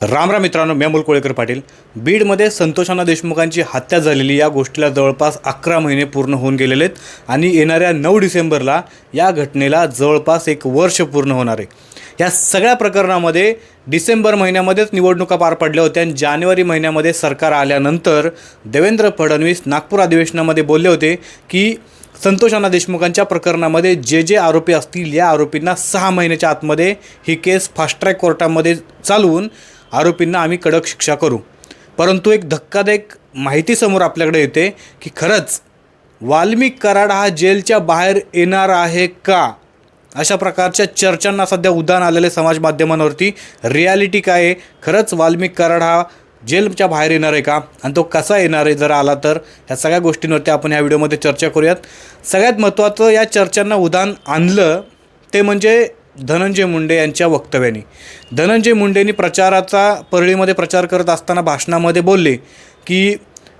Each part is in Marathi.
राम राम मित्रांनो मी अमोल कोळेकर पाटील. बीडमध्ये संतोषाना देशमुखांची हत्या झालेली या गोष्टीला जवळपास अकरा महिने पूर्ण होऊन गेलेले आहेत आणि येणाऱ्या नऊ डिसेंबरला या घटनेला जवळपास एक वर्ष पूर्ण होणार आहे. या सगळ्या प्रकरणामध्ये डिसेंबर महिन्यामध्येच निवडणुका पार पडल्या होत्या आणि जानेवारी महिन्यामध्ये सरकार आल्यानंतर देवेंद्र फडणवीस नागपूर अधिवेशनामध्ये बोलले होते की संतोषाना देशमुखांच्या प्रकरणामध्ये जे जे आरोपी असतील या आरोपींना सहा महिन्याच्या आतमध्ये ही केस फास्ट ट्रॅक कोर्टामध्ये चालवून आरोपींना आम्ही कडक शिक्षा करू. परंतु एक धक्कादायक माहिती समोर आपल्याकडे येते की खरंच वाल्मिक कराड हा जेलच्या बाहेर येणार आहे का? अशा प्रकारच्या चर्चांना सध्या उदाहरण आलेले समाज माध्यमांवरती. रियालिटी काय आहे? खरंच वाल्मिक कराड हा जेलच्या बाहेर येणार आहे का? आणि तो कसा येणार आहे? जर आला तर? ह्या सगळ्या गोष्टींवरती आपण ह्या व्हिडिओमध्ये चर्चा करूयात. सगळ्यात महत्त्वाचं या चर्चांना उदाहरण आणलं ते म्हणजे धनंजय मुंडे यांच्या वक्तव्याने. धनंजय मुंडेंनी प्रचाराचा परळीमध्ये प्रचार करत असताना भाषणामध्ये बोलले की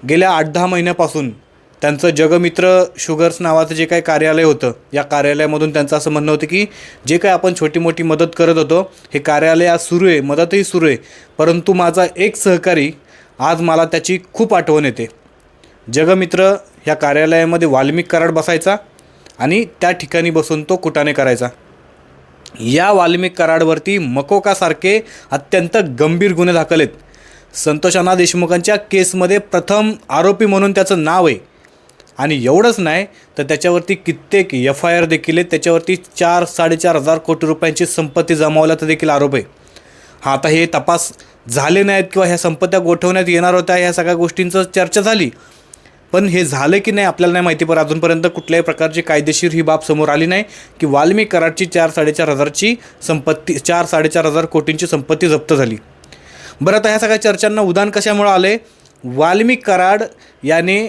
गेल्या आठ दहा महिन्यापासून त्यांचं जगमित्र शुगर्स नावाचं जे काही कार्यालय होतं या कार्यालयामधून त्यांचं असं म्हणणं होतं की जे काही आपण छोटी मोठी मदत करत होतो हे कार्यालय आज सुरू आहे मदतही सुरू आहे परंतु माझा एक सहकारी आज मला त्याची खूप आठवण येते. जगमित्र ह्या कार्यालयामध्ये वाल्मिक कराड बसायचा आणि त्या ठिकाणी बसून तो कुटाने करायचा. या वाल्मिक कराडवरती मकोकासारखे अत्यंत गंभीर गुन्हे दाखल आहेत. संतोषाना देशमुखांच्या केसमध्ये प्रथम आरोपी म्हणून त्याचं नाव आहे. आणि एवढंच नाही तर त्याच्यावरती कित्येक एफ आय आर देखील आहेत. त्याच्यावरती चार साडेचार हजार कोटी रुपयांची संपत्ती जमावल्याचा देखील आरोप आहे. हा आता हे तपास झाले नाहीत किंवा ह्या संपत्त्या गोठवण्यात येणार होत्या ह्या सगळ्या गोष्टींचं चर्चा झाली. पण हे झालं की नाही आपल्याला नाही माहिती पण अजूनपर्यंत कुठल्याही प्रकारची कायदेशीर ही बाब समोर आली नाही की वाल्मिक कराडची चार साडेचार हजारची संपत्ती चार साडेचार हजार कोटींची संपत्ती जप्त झाली. बरं आता ह्या सगळ्या चर्चांना उदान कशामुळं आले वाल्मिक कराड याने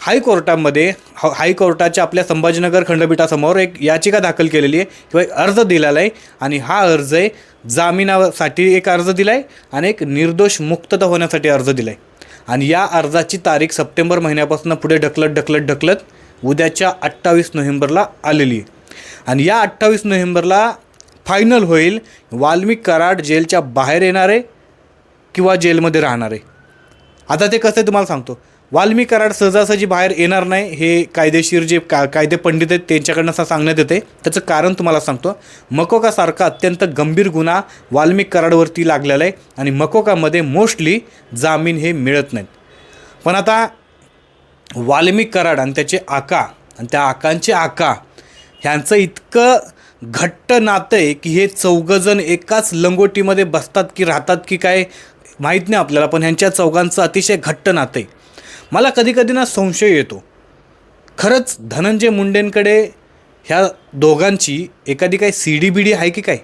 हायकोर्टामध्ये हा हायकोर्टाच्या आपल्या संभाजीनगर खंडपीठासमोर एक याचिका दाखल केलेली आहे किंवा एक अर्ज दिलेला आहे आणि हा अर्ज आहे जामिनासाठी एक अर्ज दिला आहे आणि एक निर्दोष मुक्तता होण्यासाठी अर्ज दिला आहे आणि या अर्जाची तारीख सप्टेंबर महिन्यापासून पुढे ढकलत ढकलत ढकलत उद्याच्या अठ्ठावीस नोव्हेंबरला आलेली आहे. आणि या अठ्ठावीस नोव्हेंबरला फायनल होईल. वाल्मिक कराड जेलच्या बाहेर येणारे किंवा जेलमध्ये राहणार आहे. आता ते कसं आहे तुम्हाला सांगतो. वाल्मी कराड सहजासहजी बाहेर येणार नाही हे कायदेशीर जे का कायदे पंडित आहेत त्यांच्याकडनं असं सांगण्यात येते. त्याचं कारण तुम्हाला सांगतो. मकोकासारखा अत्यंत गंभीर गुन्हा वाल्मिक कराडवरती लागलेला आहे आणि मकोकामध्ये मोस्टली जामीन हे मिळत नाहीत. पण आता वाल्मिक कराड आणि त्याचे आका आणि त्या आकांचे आका ह्यांचं इतकं घट्ट नातं आहे की हे चौघजण एकाच लंगोटीमध्ये बसतात की राहतात की काय माहीत नाही आपल्याला पण ह्यांच्या चौघांचं अतिशय घट्ट नातं आहे. मला कधीकधी ना संशय येतो. खरंच धनंजय मुंडेंकडे ह्या दोघांची एखादी काही सी डी बी डी आहे की काय?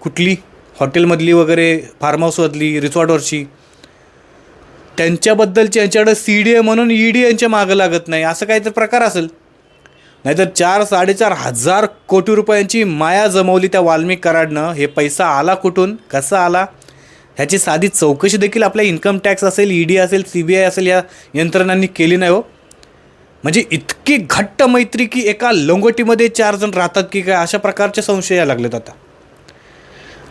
कुठली? हॉटेलमधली वगैरे फार्म हाऊसमधली रिसॉर्टवरची. त्यांच्याबद्दलची यांच्याकडे सी डी आहे म्हणून ई डी यांच्या मागं लागत नाही. असं काहीतरी प्रकार असेल. नाहीतर चार साडेचार हजार कोटी रुपयांची माया जमवली त्या वाल्मिक कराडनं. हे पैसा आला कुठून? कसा आला? ह्याची साधी चौकशी देखील आपल्या इन्कम टॅक्स असेल ई डी असेल सी बी आय असेल या यंत्रणांनी केली नाही हो. म्हणजे इतकी घट्ट मैत्री की एका लंगोटीमध्ये चार जण राहतात की काय अशा प्रकारचे संशय यायला लागलेत आता.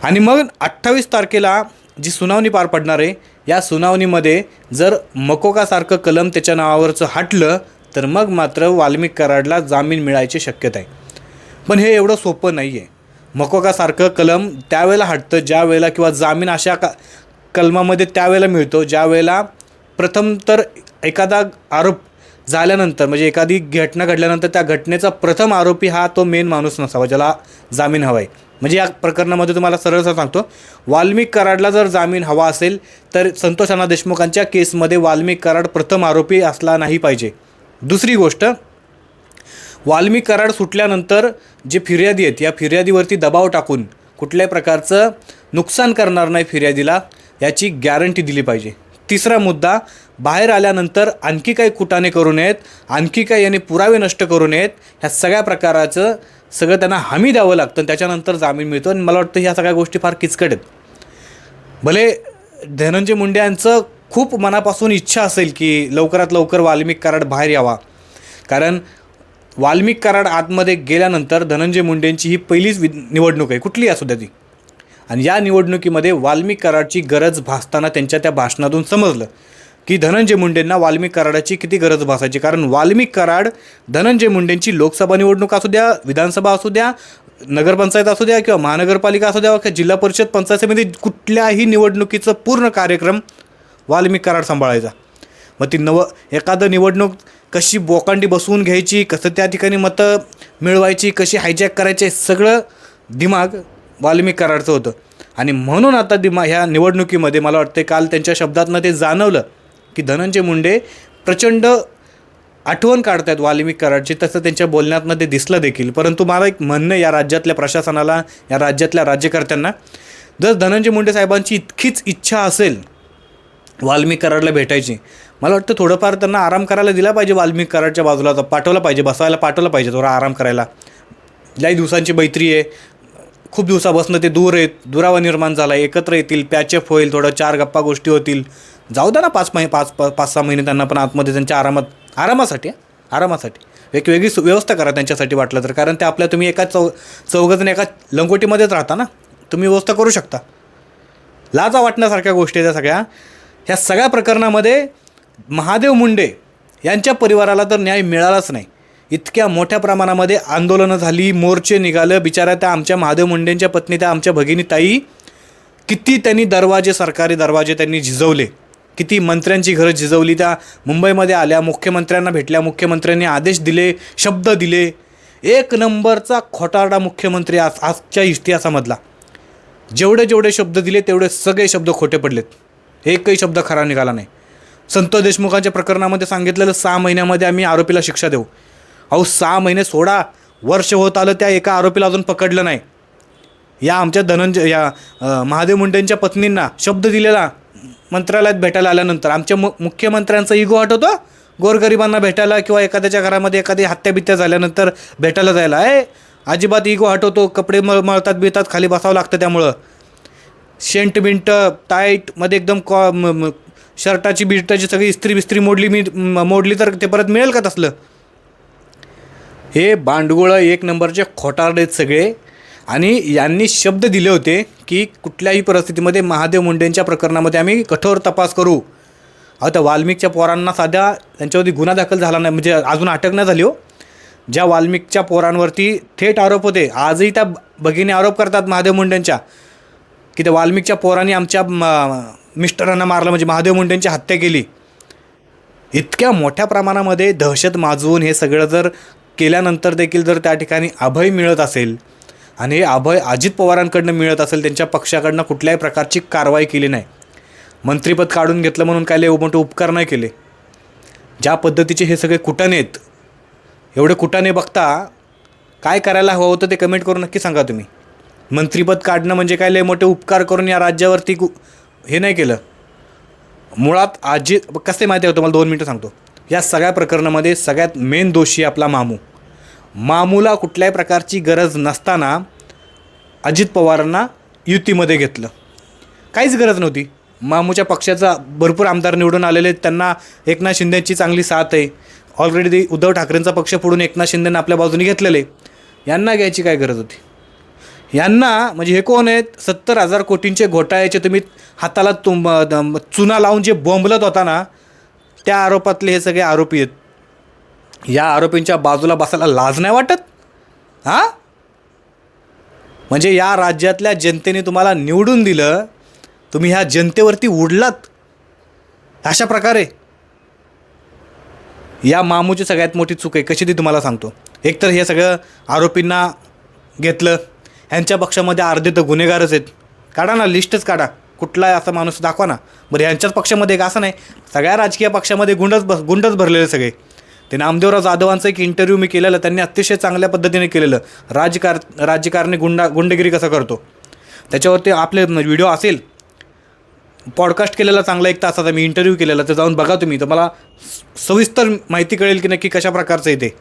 आणि मग अठ्ठावीस तारखेला जी सुनावणी पार पडणार आहे या सुनावणीमध्ये जर मकोकासारखं कलम त्याच्या नावावरचं हटलं तर मग मात्र वाल्मिक कराडला जामीन मिळायची शक्यता आहे. पण हे एवढं सोपं नाही आहे मकोकासारखं कलम त्यावेळेला हटतं ज्या वेळेला किंवा जामीन अशा का कलमामध्ये त्यावेळेला मिळतो ज्या वेळेला प्रथम तर एखादा आरोप झाल्यानंतर म्हणजे एखादी घटना घडल्यानंतर त्या घटनेचा प्रथम आरोपी हा तो मेन माणूस नसावा ज्याला जामीन हवा आहे म्हणजे या प्रकरणामध्ये तुम्हाला सरळ सांगतो वाल्मिक कराडला जर जामीन हवा असेल तर संतोष अण्णा देशमुखांच्या केसमध्ये वाल्मिक कराड प्रथम आरोपी असला नाही पाहिजे. दुसरी गोष्ट वाल्मिक कराड सुटल्यानंतर जे फिर्यादी आहेत या फिर्यादीवरती दबाव टाकून कुठल्याही प्रकारचं नुकसान करणार नाही फिर्यादीला याची गॅरंटी दिली पाहिजे. तिसरा मुद्दा बाहेर आल्यानंतर आणखी काही कुटाने करू नयेत आणखी काही याने पुरावे नष्ट करू नयेत ह्या सगळ्या प्रकाराचं सगळं त्यांना हमी द्यावं लागतं आणि त्याच्यानंतर जामीन मिळतो आणि मला वाटतं ह्या सगळ्या गोष्टी फार किचकट आहेत. भले धनंजय मुंडे यांचं खूप मनापासून इच्छा असेल की लवकरात लवकर वाल्मिक कराड बाहेर यावा. कारण वाल्मिक कराड आतमध्ये गेल्यानंतर धनंजय मुंडेंची ही पहिलीच वि निवडणूक आहे. कुठली असू द्या ती. आणि या निवडणुकीमध्ये वाल्मिक कराडची गरज भासताना त्यांच्या त्या भाषणातून समजलं की धनंजय मुंडेंना वाल्मिक कराडाची किती गरज भासायची. कारण वाल्मिक कराड धनंजय मुंडेंची लोकसभा निवडणूक असू द्या विधानसभा असू द्या नगरपंचायत असू द्या किंवा महानगरपालिका असू द्या किंवा जिल्हा परिषद पंचायत समिती कुठल्याही निवडणुकीचं पूर्ण कार्यक्रम वाल्मिक कराड सांभाळायचा. मग ती नव एखादं निवडणूक कशी बोकांडी बसवून घ्यायची कसं त्या ठिकाणी मतं मिळवायची कशी हायजॅक करायचे सगळं दिमाग वाल्मिक कराडचं होतं. आणि म्हणून आता दिमा ह्या निवडणुकीमध्ये मला वाटते काल त्यांच्या शब्दातनं ते जाणवलं की धनंजय मुंडे प्रचंड आठवण काढतायत वाल्मिक कराडची तसं त्यांच्या बोलण्यातनं ते दिसलं देखील. परंतु मला एक म्हणणं या राज्यातल्या प्रशासनाला या राज्यातल्या राज्यकर्त्यांना जर धनंजय मुंडे साहेबांची इतकीच इच्छा असेल वाल्मिक कराडला भेटायची मला वाटतं थोडंफार त्यांना आराम करायला दिला पाहिजे वाल्मिक कराडच्या बाजूला. तर पाठवलं पाहिजे बसायला पाठवलं पाहिजे थोडा आराम करायला. लई दिवसांची मैत्री आहे. खूप दिवसापासून ते दूर आहेत. दुरावा निर्माण झाला एकत्र येतील पॅचअप होईल थोडं चार गप्पा गोष्टी होतील. जाऊ द्या ना पाच महिने पाच पाच पाच सहा महिने त्यांना पण आतमध्ये त्यांच्या आरामात आरामासाठी आरामासाठी. एक वेगळी सु- व्यवस्था करा त्यांच्यासाठी वाटलं तर. कारण ते आपल्या तुम्ही एका चौ चौघजण एका लंगोटीमध्येच राहता ना. तुम्ही व्यवस्था करू शकता. लाजा वाटण्यासारख्या गोष्टी आहेत त्या सगळ्या. ह्या सगळ्या प्रकरणामध्ये महादेव मुंडे यांच्या परिवाराला तर न्याय मिळालाच नाही. इतक्या मोठ्या प्रमाणामध्ये आंदोलनं झाली मोर्चे निघालं. बिचारा त्या आमच्या महादेव मुंडेंच्या पत्नी त्या आमच्या भगिनी ताई किती त्यांनी दरवाजे सरकारी दरवाजे त्यांनी झिजवले. किती मंत्र्यांची घरं झिजवली. त्या मुंबईमध्ये आल्या मुख्यमंत्र्यांना भेटल्या मुख्यमंत्र्यांनी आदेश दिले शब्द दिले. एक नंबरचा खोटारडा मुख्यमंत्री आज आजच्या इतिहासामधला. जेवढे जेवढे शब्द दिले तेवढे सगळे शब्द खोटे पडलेत. एकही शब्द खरा निघाला नाही. संतोष देशमुखांच्या प्रकरणामध्ये सांगितलेलं सहा महिन्यामध्ये आम्ही आरोपीला शिक्षा देऊ. अहो सहा महिने सोडा. वर्ष होत आलं त्या एका आरोपीला अजून पकडलं नाही. या आमच्या धनंजय या महादेव मुंडेंच्या पत्नींना शब्द दिलेला मंत्रालयात भेटायला आल्यानंतर आमच्या मु मुख्यमंत्र्यांचा इगो आठवतो गोरगरिबांना भेटायला किंवा एखाद्याच्या घरामध्ये एखादी हत्याबित्या झाल्यानंतर भेटायला जायला. आहे अजिबात इगो हटवतो. कपडे मळ मळतात बिळतात खाली बसावं लागतं त्यामुळं. शेंट बिंट टाईटमध्ये एकदम कॉ शर्टाची बिर्टाची सगळी इस्त्री बिस्त्री मोडली मी मोडली तर ते परत मिळेल का तसलं? हे बांडगुळं एक नंबरचे खोटारडे आहेत सगळे. आणि यांनी शब्द दिले होते की कुठल्याही परिस्थितीमध्ये महादेव मुंडेंच्या प्रकरणामध्ये आम्ही कठोर तपास करू. आता वाल्मिकच्या पोरांना साध्या त्यांच्यावरती गुन्हा दाखल झाला नाही म्हणजे अजून अटक नाही झाली हो. ज्या वाल्मिकच्या पोरांवरती थेट आरोप होते आजही त्या भगिनी आरोप करतात महादेव मुंडेंच्या की त्या वाल्मिकच्या पोरांनी आमच्या म- मिस्टरांना मारलं म्हणजे महादेव मुंडेंची हत्या केली. इतक्या मोठ्या प्रमाणामध्ये दहशत माजवून हे सगळं जर केल्यानंतर देखील जर त्या ठिकाणी अभय मिळत असेल आणि हे अभय अजित पवारांकडनं मिळत असेल त्यांच्या पक्षाकडनं कुठल्याही प्रकारची कारवाई केली नाही. मंत्रिपद काढून घेतलं म्हणून काय मोठे उपकार नाही केले. ज्या पद्धतीचे हे सगळे कुटाने आहेत एवढे कुटाने बघता काय करायला हवं होतं ते कमेंट करून नक्की सांगा तुम्ही. मंत्रिपद काढणं म्हणजे काय लय मोठे उपकार करून या राज्यावरती कु- हे नाही केलं. मुळात आजी कसं माहिती आहे तुम्हाला? दोन मिनटं सांगतो. या सगळ्या प्रकरणामध्ये सगळ्यात मेन दोषी आपला मामू. मामूला कुठल्याही प्रकारची गरज नसताना अजित पवारांना युतीमध्ये घेतलं. काहीच गरज नव्हती. मामूच्या पक्षाचा भरपूर आमदार निवडून आलेले त्यांना एकनाथ शिंदेची चांगली साथ आहे. ऑलरेडी उद्धव ठाकरेंचा पक्ष फोडून एकनाथ शिंदेनं आपल्या बाजूने घेतलेले यांना घ्यायची काय गरज होती? यांना म्हणजे हे कोण आहेत? सत्तर हजार कोटींचे घोटाळ्याचे तुम्ही हाताला तुम चुना लावून जे बोंबलत होता ना त्या आरोपातले हे सगळे आरोपी आहेत. या आरोपींच्या बाजूला बसायला लाज नाही वाटत? हां? म्हणजे या राज्यातल्या जनतेने तुम्हाला निवडून दिलं तुम्ही ह्या जनतेवरती उडलात. अशा प्रकारे. या मामूची सगळ्यात मोठी चूक आहे. कशी ती तुम्हाला सांगतो. एकतर हे सगळं आरोपींना घेतलं ह्यांच्या पक्षामध्ये अर्धे तर गुन्हेगारच आहेत. काढा ना लिस्टच काढा. कुठलाही असा माणूस दाखवा ना. बरं ह्यांच्याच पक्षामध्ये एक असं नाही. सगळ्या राजकीय पक्षामध्ये गुंडच बस गुंडच भरलेले सगळे. ते नामदेवराव जाधवांचं एक इंटरव्ह्यू मी केलेलं त्यांनी अतिशय चांगल्या पद्धतीने केलेलं. राजकार राज्यकारणी गुंडा गुंडगिरी कसं करतो. त्याच्यावरती आपले व्हिडिओ असेल. पॉडकास्ट केलेला चांगला एक तासाचा मी इंटरव्ह्यू केलेला तर जाऊन बघा तुम्ही. तर मला स- सविस्तर माहिती कळेल की नक्की कशा प्रकारचं आहे ते.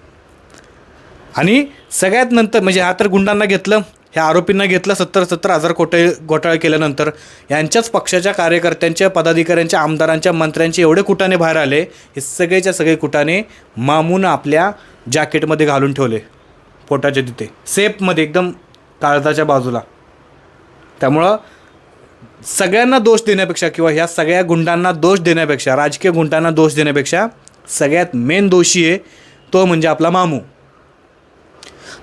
आणि सगळ्यात नंतर म्हणजे हा तर गुंडांना घेतलं. ह्या आरोपींना घेतलं सत्तर सत्तर हजार कोटे घोटाळे केल्यानंतर यांच्याच पक्षाच्या कार्यकर्त्यांच्या पदाधिकाऱ्यांच्या आमदारांच्या मंत्र्यांचे एवढे कुटाने बाहेर आले हे सगळेच्या सगळे कुटाने मामून आपल्या जॅकेटमध्ये घालून ठेवले. पोटाच्या तिथे. सेफमध्ये एकदम काळजाच्या बाजूला. त्यामुळं सगळ्यांना दोष देण्यापेक्षा किंवा ह्या सगळ्या गुंडांना दोष देण्यापेक्षा राजकीय गुंडांना दोष देण्यापेक्षा सगळ्यात मेन दोषी आहे तो म्हणजे आपला मामू.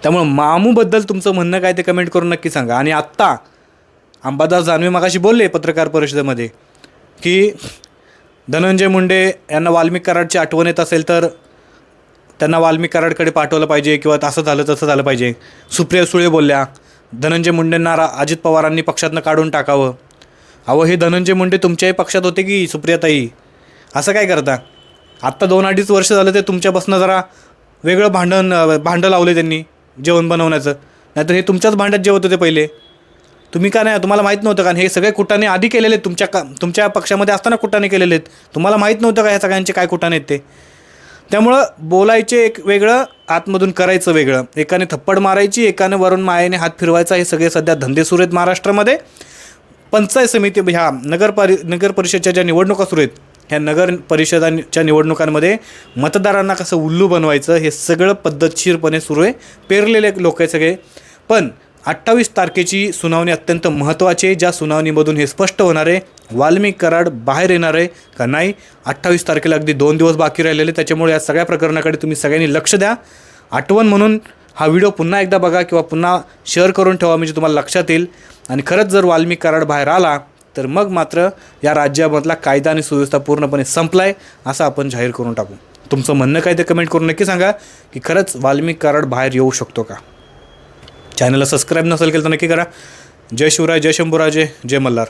त्यामुळं मामूबद्दल तुमचं म्हणणं काय ते कमेंट करून नक्की सांगा. आणि आत्ता अंबादास जानवे मगाशी बोलले पत्रकार परिषदेमध्ये की धनंजय मुंडे यांना वाल्मिक कराडची आठवण येत असेल तर त्यांना वाल्मिक कराडकडे पाठवलं पाहिजे किंवा असं झालं तसं झालं पाहिजे. सुप्रिया सुळे बोलल्या धनंजय मुंडेंना रा अजित पवारांनी पक्षातनं काढून टाकावं. अहो हे धनंजय मुंडे तुमच्याही पक्षात होते की सुप्रियाताई? असं काय करता? आत्ता दोन अडीच वर्ष झालं ते तुमच्यापासून जरा वेगळं भांडण भांडं लावले त्यांनी. जेवण बनवण्याचं. नाहीतर हे तुमच्याच भांड्यात जेवत होते पहिले. तुम्ही का नाही तुम्हाला माहीत नव्हतं का? हे सगळे कुटाने आधी केलेले आहेत तुमच्या का तुमच्या पक्षामध्ये असताना कुटाने केलेले आहेत. तुम्हाला माहीत नव्हतं का ह्या सगळ्यांचे काय कुटाने आहेत ते? त्यामुळं बोलायचे एक वेगळं आतमधून करायचं वेगळं. एकाने थप्पड मारायची एकाने वरून मायेने हात फिरवायचा. हे सगळे सध्या धंदे सुरू आहेत महाराष्ट्रामध्ये. पंचायत समिती ह्या नगर नगर परिषदच्या ज्या निवडणुका सुरू आहेत ह्या नगर परिषदांच्या निवडणुकांमध्ये मतदारांना कसं उल्लू बनवायचं हे सगळं पद्धतशीरपणे सुरू आहे. पेरलेले लोक आहे सगळे. पण अठ्ठावीस तारखेची सुनावणी अत्यंत महत्त्वाची आहे. ज्या सुनावणीमधून हे स्पष्ट होणार आहे वाल्मिक कराड बाहेर येणार आहे का नाही अठ्ठावीस तारखेला अगदी दोन दिवस बाकी राहिलेले त्याच्यामुळे या सगळ्या प्रकरणाकडे तुम्ही सगळ्यांनी लक्ष द्या. आठवण म्हणून हा व्हिडिओ पुन्हा एकदा बघा किंवा पुन्हा शेअर करून ठेवा म्हणजे तुम्हाला लक्षात येईल. आणि खरंच जर वाल्मिक कराड बाहेर आला तर मग मात्र या राज्यामधला कायदा आणि सुव्यवस्था पूर्णपणे संपलाय असं आपण जाहीर करून टाकू. तुमचं म्हणणं काय ते कमेंट करून नक्की सांगा की खरंच वाल्मिक कराड बाहेर येऊ शकतो का? चॅनलला सबस्क्राईब नसेल केलं तर नक्की करा. जय शिवराय जय शंभूराजे जय मल्हार.